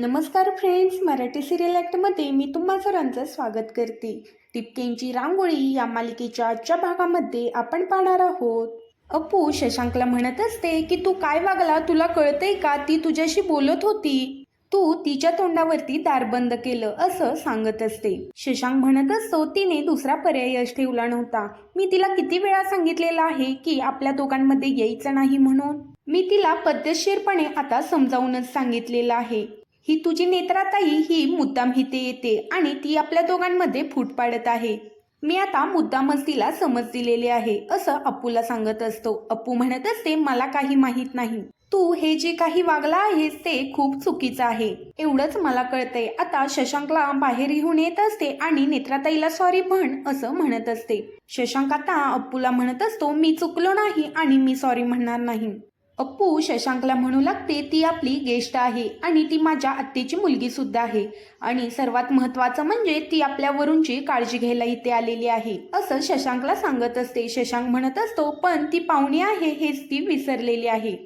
नमस्कार friends Marathi serial ॲक्टमध्ये मी तुम्हा सरांचं स्वागत करते. टिपकेंची रांगोळी या मालिकेच्या आजच्या भागामध्ये आपण पाहणार आहोत. अप्पू शशांकला म्हणत असते की तू काय वागला? तुला कळतंय का? ती तुझ्याशी बोलत होती. तू तिच्या तोंडावरती दार बंद केलं असं सांगत असते. शशांक म्हणत असतो तिने दुसरा पर्यायच ठेवला नव्हता. मी तिला किती वेळा सांगितलेलं आहे की आपल्या दोघांमध्ये यायचं नाही म्हणून. मी तिला पद्धतशीरपणे आता समजावूनच सांगितलेलं आहे. ही तुझी नेत्राताई ही मुद्दाम हिते येते आणि ती आपल्या दोघांमध्ये फूट पाडत आहे. मी आता मुद्दामच तिला समज दिलेली आहे असं अप्पूला सांगत असतो. अप्पू म्हणत असते मला काही माहीत नाही. तू हे जे काही वागला आहेस ते खूप चुकीचं आहे. एवढंच मला कळतंय. आता शशांकला बाहेर घेऊन येत असते आणि नेत्राताईला सॉरी म्हण असं म्हणत असते. शशांक आता अप्पूला म्हणत असतो मी चुकलो नाही आणि मी सॉरी म्हणणार नाही. अप्पू शशांकला म्हणू लागते ती आपली गेस्ट आहे आणि ती माझ्या आत्तेची मुलगी सुद्धा आहे. आणि सर्वात महत्वाचं म्हणजे ती आपल्या वरूनची काळजी घ्यायला इथे आलेली आहे असं शशांकला सांगत असते. शशांक म्हणत असतो पण ती पाहुणी आहे हेच ती विसरलेली आहे.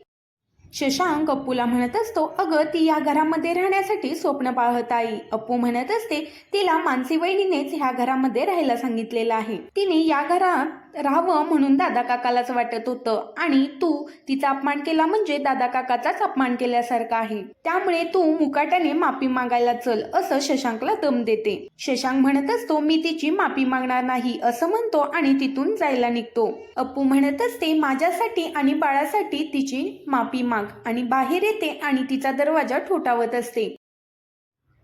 शशांक अप्पूला म्हणत असतो अगं ती या घरामध्ये राहण्यासाठी स्वप्न पाहत आई अप्पू म्हणत असते तिला मानसी वहिनीनेच ह्या घरामध्ये राहायला सांगितलेलं आहे. तिने या घरात राहावं म्हणून दादा काकालाच वाटत होतं. आणि तू तिचा अपमान केला म्हणजे दादा काकाचाच अपमान केल्यासारखा आहे. त्यामुळे तू मुकाट्याने माफी मागायला चल असं शशांकला दम देते. शशांक म्हणत असतो मी तिची माफी मागणार नाही असं म्हणतो आणि तिथून जायला निघतो. अप्पू म्हणत असते माझ्यासाठी आणि बाळासाठी तिची माफी माग आणि बाहेर येते आणि तिचा दरवाजा ठोठावत असते.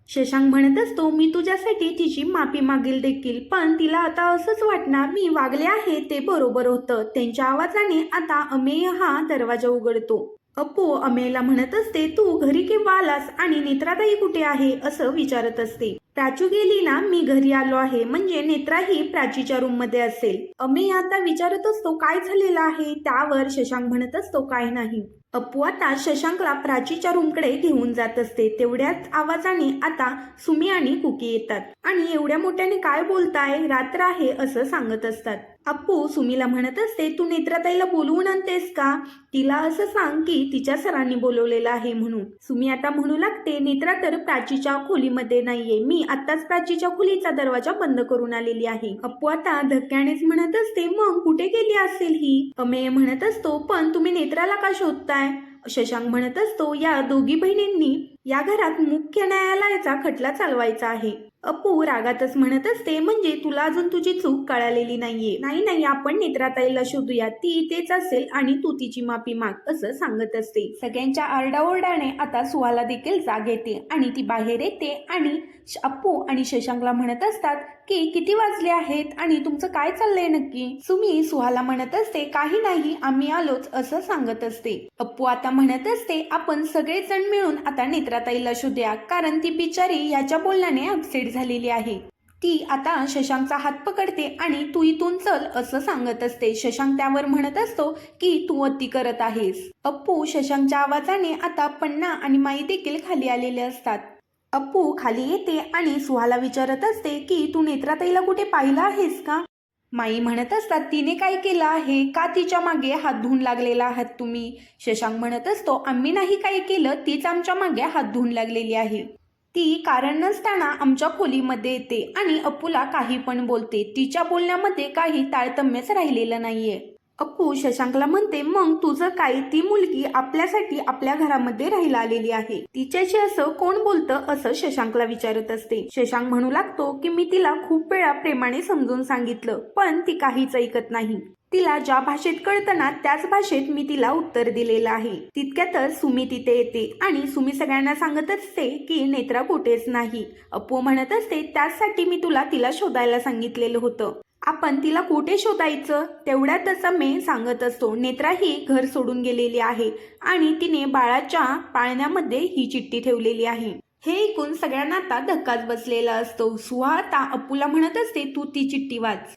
शशांक म्हणत असतो मी तुझ्यासाठी तिची माफी मागेल देखील पण तिला आता असंच वाटणार मी वागले आहे ते बरोबर होतं. त्यांच्या आवाजाने आता अमेय हा दरवाजा उघडतो. अप्पू अमेयला म्हणत असते तू घरी केव्हा आलास आणि नेत्राताई कुठे आहे? असं विचारत असते. प्राचू गेली ना मी घरी आलो आहे म्हणजे नेत्राही प्राचीच्या रूममध्ये असेल. अमेय आता विचारत असतो काय झालेलं आहे? त्यावर शशांक म्हणत असतो काय नाही. अप्पू आता शशांकला प्राचीच्या रूमकडे घेऊन जात असते. तेवढ्याच आवाजाने आता सुमी आणि कुकी येतात. आणि एवढ्या मोठ्याने काय बोलताय? रात्र आहे असं सांगत असतात. अप्पू सुमीला म्हणत असते तू नेत्राताईला बोलवून आणतेस का? तिला असं सांग की तिच्या सरांनी बोलवलेलं आहे म्हणून. सुमी आता म्हणू लागते नेत्रा तर प्राचीच्या खोलीमध्ये नाहीये. मी आत्ताच प्राचीच्या खोलीचा दरवाजा बंद करून आलेली आहे. अप्पू आता धक्क्यानेच म्हणत असते मग कुठे गेली असेल ही? अमेय म्हणत असतो पण तुम्ही नेत्राला का शोधताय? शशांक म्हणत असतो या दोघी बहिणींनी या घरात मुख्य न्यायालयाचा खटला चालवायचा आहे. अप्पू रागातच म्हणत असते म्हणजे तुला अजून तुझी चूक कळालेली नाहीये. नाही नाही आपण नेत्राताईला शोधूया. ती इथेच असेल आणि तू तिची माफी माग असं सांगत असते. सगळ्यांच्या आरडाओरडाने आता सुहाला देखील जाग येते आणि ती बाहेर येते आणि श- अप्पू आणि शशांकला म्हणत असतात की किती वाजले आहेत आणि तुमचं काय चाललंय नक्की? सुमी सुहाला म्हणत असते काही नाही आम्ही आलोच असं सांगत असते. अप्पू आता म्हणत असते आपण सगळेजण मिळून आता नेत्राताईला शोधूया कारण ती बिचारी याच्या बोलण्याने अपसेट झालेली आहे. ती आता शशांकचा हात पकडते आणि तू इथून चल असं सांगत असते. शशांक त्यावर म्हणत असतो की तू अति करत आहेस. अप्पू शशांकच्या आवाजाने आता पन्ना आणि माई देखील खाली आलेले असतात. अप्पू खाली येते आणि सुहाला विचारत असते की तू नेत्राताईला कुठे पाहिलं आहेस का? माई म्हणत असतात तिने काय केलं आहे? का तिच्यामागे हात धुवून लागलेला आहात तुम्ही? शशांक म्हणत असतो आम्ही नाही काय केलं तीच आमच्या मागे हात धुवून लागलेली आहे. ती कारण नसताना आमच्या खोलीमध्ये येते आणि अप्पूला काही पण बोलते. तिच्या बोलण्यामध्ये काही तारतम्यच राहिलेलं नाहीये. अप्पू शशांकला म्हणते मग तुझं काय? ती मुलगी आपल्यासाठी आपल्या घरामध्ये राहिला आलेली आहे. तिच्याशी असं कोण बोलतं असं शशांकला विचारत असते. शशांक म्हणू लागतो की मी तिला खूप वेळा प्रेमाने समजून सांगितलं पण ती काहीच ऐकत नाही. तिला ज्या भाषेत कळताना त्याच भाषेत मी तिला उत्तर दिलेलं आहे. तितक्यातच सुमी तिथे येते आणि सुमी सगळ्यांना सांगत असते की नेत्रा कुठेच नाही. अप्पू म्हणत असते त्याचसाठी मी तुला तिला शोधायला सांगितलेलं होतं. आपण तिला कुठे शोधायचं? तेवढ्यातच मी सांगत असतो. नेत्रा ही घर सोडून गेलेली आहे आणि तिने बाळाच्या पाळण्यामध्ये ही चिठ्ठी ठेवलेली आहे. हे ऐकून सगळ्यांना आता धक्काच बसलेला असतो. सुहा आता अप्पूला म्हणत असते तू ती चिठ्ठी वाच.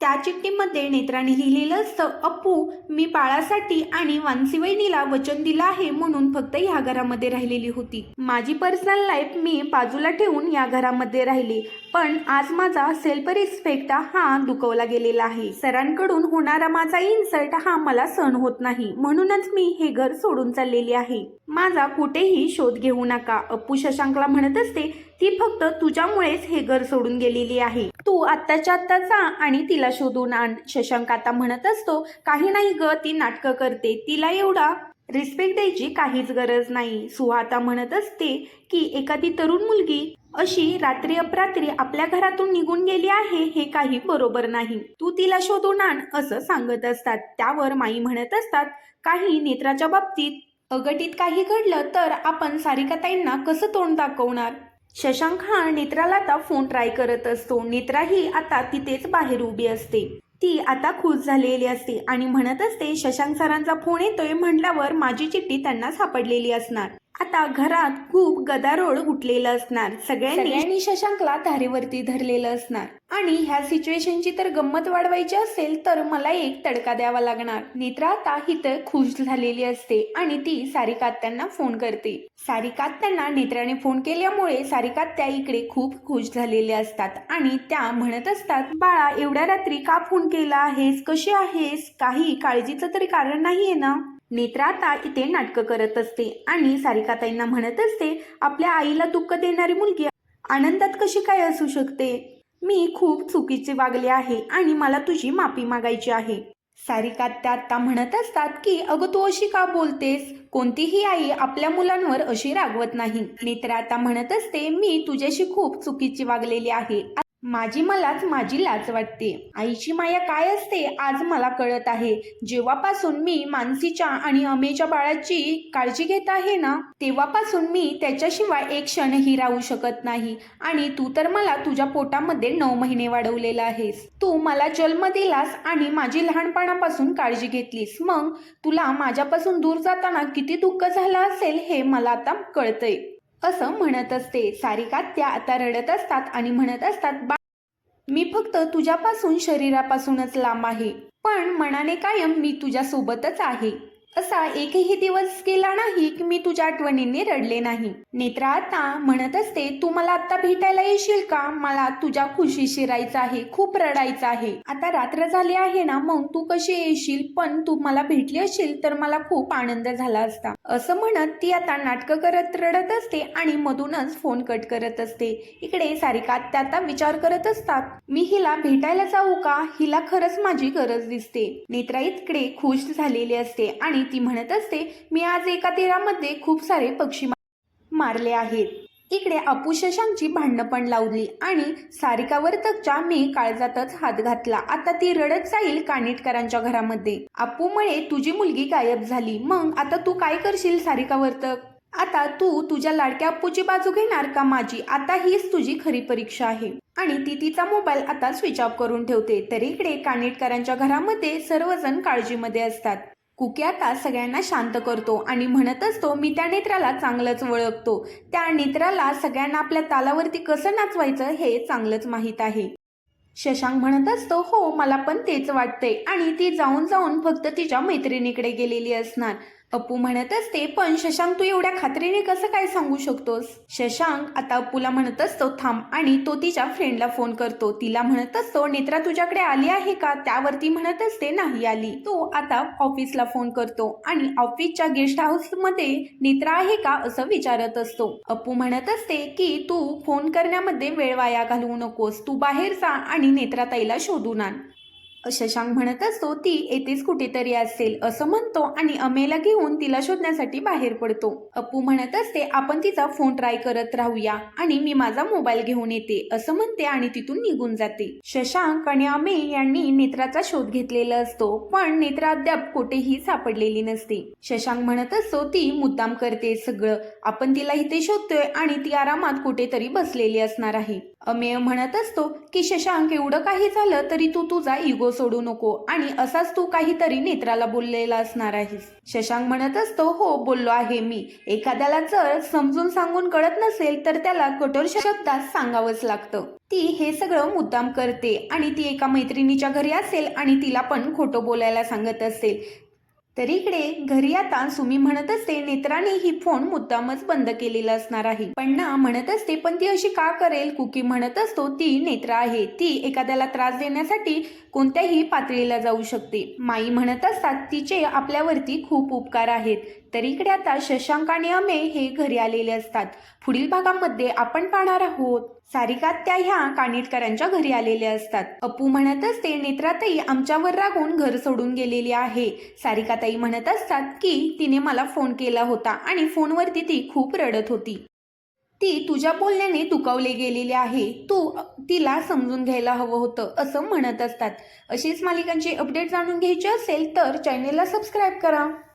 त्या चिठ्ठीमध्ये नेत्राने लिहिलेलं असतं अप्पू मी बाळासाठी आणि वांसीवहिनीला वचन दिलं आहे म्हणून फक्त ह्या घरामध्ये राहिलेली होती. माझी पर्सनल लाईफ मी बाजूला ठेवून या घरामध्ये राहिली पण आज माझा सेल्फ रिस्पेक्ट हा दुखवला गेलेला आहे. सरांकडून होणारा माझा इन्सल्ट हा मला सहन होत नाही म्हणूनच मी हे घर सोडून चाललेली आहे. माझा कुठेही शोध घेऊ नका. अप्पू शशांकला म्हणत असते ती फक्त तुझ्यामुळेच हे घर सोडून गेलेली आहे. तू आत्ताच्या आत्ता जा आणि तिला शोधून आण. शशांक आता म्हणत असतो काही नाही ग ती नाटकं करते. तिला एवढा रिस्पेक्ट द्यायची काहीच गरज नाही. सुहाता म्हणत असते की एखादी तरुण मुलगी अशी रात्री अपरात्री आपल्या घरातून निघून गेली आहे हे काही बरोबर नाही. तू तिला शोधून आण असं सांगत असतात. त्यावर माई म्हणत असतात काही नेत्राच्या बाबतीत अगटीत काही घडलं तर आपण सारिकाताईंना कसं तोंड दाखवणार? शशांक हा नेत्राला आता फोन ट्राय करत असतो. नेत्राही आता तिथेच बाहेर उभी असते. ती आता खुश झालेली असते आणि म्हणत असते शशांक सरांचा फोन येतोय म्हटल्यावर माझी चिठ्ठी त्यांना सापडलेली असणार. आता घरात खूप गदारोळ उठलेलं असणार. सगळ्यांनी शशांकला धारेवरती धरलेलं असणार. आणि ह्या सिच्युएशनची तर गंमत वाढवायची असेल तर मला एक तडका द्यावा लागणार. नेत्रा आता इथं खुश झालेली असते आणि ती सारिकात्यांना फोन करते. सारिकात्यांना नेत्राने फोन केल्यामुळे सारिकात्या इकडे खूप खुश झालेल्या असतात आणि त्या म्हणत असतात बाळा एवढ्या रात्री का फोन केला आहेस? कशी आहेस? काही काळजीचं तरी कारण नाहीये ना? नेत्राता इथे नाटकं करत असते आणि सारिकाताईंना म्हणत असते आपल्या आईला दुःख देणारी मुलगी आनंदात कशी काय असू शकते? मी खूप चुकीचे वागले आहे आणि मला तुझी माफी मागायची आहे. सारिका त्या आता म्हणत असतात की अगं तू अशी का बोलतेस? कोणतीही आई आपल्या मुलांवर अशी रागवत नाही. नेत्रा आता म्हणत असते मी तुझ्याशी खूप चुकीची वागलेली आहे. माझी मलाच माझी लाज वाटते. आईची माया काय असते आज मला कळत आहे. जेव्हापासून मी मानसीच्या आणि अमेच्या बाळाची काळजी घेत आहे ना तेव्हापासून मी त्याच्याशिवाय एक क्षणही राहू शकत नाही. आणि तू तर मला तुझ्या पोटामध्ये नऊ महिने वाढवलेला आहेस. तू मला जन्म दिलास आणि माझी लहानपणापासून काळजी घेतलीस. मग तुला माझ्यापासून दूर जाताना किती दुःख झालं असेल हे मला आता कळतंय. असं म्हणत असते. सारिका त्या आता रडत असतात आणि म्हणत असतात बा मी फक्त तुझ्यापासून शरीरापासूनच लांब आहे. पण मनाने कायम मी तुझ्या सोबतच आहे. असा एकही दिवस गेला नाही की मी तुझ्या आठवणींनी रडले नाही. नेत्रा आता म्हणत असते तू मला आता भेटायला येशील का? मला तुझ्या खुशी शिरायचं आहे खूप रडायचं आहे. आता रात्र झाली आहे ना मग तू कशी येशील? पण तू मला भेटली असशील तर मला खूप आनंद झाला असता. असं म्हणत ती आता नाटकं करत रडत असते आणि मधूनच फोन कट करत असते. इकडे सारिका त्या आता विचार करत असतात. मी हिला भेटायला जाऊ का? हिला खरंच माझी गरज दिसते. नेत्रा इकडे खुश झालेली असते आणि ती म्हणत असते मी आज एका तीरामध्ये खूप सारे पक्षी मारले आहेत. इकडे अपू शशांकची भांडणं पण लावली आणि सारिकावर तकच्या मी काळजातच हात घातला. आता ती रडत जाईल कानिटकरांच्या घरामध्ये. अप्पूमुळे तुझी मुलगी गायब झाली. मग आता तू काय करशील सारिकावर्तक? आता तू तुझ्या लाडक्या अप्पूची बाजू घेणार का माझी? आता हीच तुझी खरी परीक्षा आहे. आणि ती तिचा मोबाईल आता स्विच ऑफ करून ठेवते. तर इकडे कानिटकरांच्या घरामध्ये सर्वजण काळजीमध्ये असतात. कुकी आता सगळ्यांना शांत करतो आणि म्हणत असतो मी त्या नेत्राला चांगलंच ओळखतो. त्या नेत्राला सगळ्यांना आपल्या तालावरती कसं नाचवायचं हे चांगलंच माहीत आहे. शशांक म्हणत असतो हो मला पण तेच वाटतंय. आणि ती जाऊन जाऊन फक्त तिच्या मैत्रिणीकडे गेलेली असणार. अप्पू म्हणत असते पण शशांक तू एवढ्या खात्रीने कसं काय सांगू शकतोस? शशांक आता अप्पूला म्हणत असतो थांब आणि तो तिच्या फ्रेंडला फोन करतो. तिला म्हणत असतो नेत्रा तुझ्याकडे आली आहे का? त्यावरती म्हणत असते नाही आली. तो आता ऑफिसला फोन करतो आणि ऑफिसच्या गेस्ट हाऊसमध्ये नेत्रा आहे का? असं विचारत असतो. अप्पू म्हणत असते की तू फोन करण्यामध्ये वेळ वाया घालवू नकोस. तू बाहेर जा आणि नेत्राताईला शोधून आण. शशांक म्हणत असतो ती येथेच कुठेतरी असेल असं म्हणतो आणि अमेला घेऊन तिला शोधण्यासाठी बाहेर पडतो. अप्पू म्हणत असते आपण तिचा फोन ट्राय करत राहूया आणि मी माझा मोबाईल घेऊन येते असं म्हणते आणि तिथून निघून जाते. शशांक आणि अमे यांनी नेत्राचा शोध घेतलेला असतो पण नेत्रा अद्याप कुठेही सापडलेली नसते. शशांक म्हणत असतो ती मुद्दाम करते सगळं. आपण तिला इथे शोधतोय आणि ती आरामात कुठेतरी बसलेली असणार आहे. अमेय म्हणत असतो की शशांक एवढं काही झालं तरी तू तुझा इगो तो सोडू नको. आणि असाच तू काहीतरी नेत्राला बोललेला असणार आहेस. शशांक म्हणत असतो हो बोललो आहे मी. एखाद्याला जर समजून सांगून कळत नसेल तर त्याला कठोर शब्दात सांगावंच लागतं. ती हे सगळं मुद्दाम करते आणि ती एका मैत्रिणीच्या घरी असेल आणि तिला पण खोटं बोलायला सांगत असेल. तर इकडे घरी आता सुमी म्हणत असते नेत्राने ही फोन मुद्दामच बंद केलेला असणार आहे. पण ना म्हणत असते पण ती अशी का करेल? कुकी म्हणत असतो ती नेत्रा आहे. ती एखाद्याला त्रास देण्यासाठी कोणत्याही पातळीला जाऊ शकते. माई म्हणत असतात तिचे आपल्यावरती खूप उपकार आहेत. तर इकडे आता शशांक आणि अमे हे घरी आलेले असतात. पुढील भागामध्ये आपण पाहणार आहोत. सारिका त्या ह्या कानिटकरांच्या घरी आलेले असतात. अपू म्हणत असते नेत्राताई आमच्यावर रागून घर सोडून गेलेली आहे. सारिकाताई म्हणत असतात की तिने मला फोन केला होता आणि फोनवरती ती खूप रडत होती. ती तुझ्या बोलण्याने दुखावले गेलेली आहे. तू तिला समजून घ्यायला हवं होतं असं म्हणत असतात. अशीच मालिकांची अपडेट जाणून घ्यायची असेल तर चॅनेलला सबस्क्राईब करा.